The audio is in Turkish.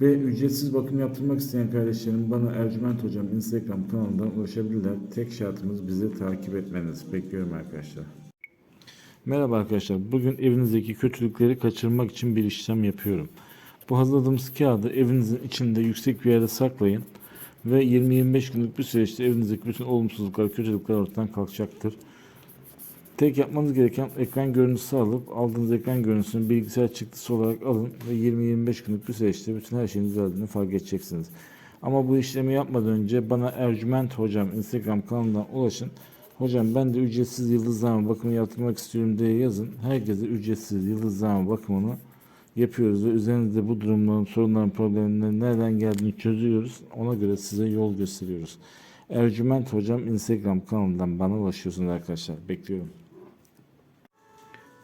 Ve ücretsiz bakım yaptırmak isteyen kardeşlerim bana Ercüment Hocam Instagram kanalından ulaşabilirler. Tek şartımız bizi takip etmeniz. Bekliyorum arkadaşlar. Merhaba arkadaşlar. Bugün evinizdeki kötülükleri kaçırmak için bir işlem yapıyorum. Bu hazırladığımız kağıdı evinizin içinde yüksek bir yerde saklayın. Ve 20-25 günlük bir süreçte evinizdeki bütün olumsuzluklar, kötülükler ortadan kalkacaktır. Tek yapmanız gereken ekran görüntüsü alıp aldığınız ekran görüntüsünü bilgisayar çıktısı olarak alın ve 20-25 günlük bir süreçte bütün her şeyin düzeldiğini fark edeceksiniz. Ama bu işlemi yapmadan önce bana Ercüment Hocam Instagram kanalından ulaşın. Hocam ben de ücretsiz yıldızlama bakımı yaptırmak istiyorum diye yazın. Herkese ücretsiz yıldızlama bakımını yapıyoruz ve üzerinizde bu durumların, sorunların, problemlerin nereden geldiğini çözüyoruz. Ona göre size yol gösteriyoruz. Ercüment Hocam Instagram kanalından bana ulaşıyorsunuz arkadaşlar. Bekliyorum.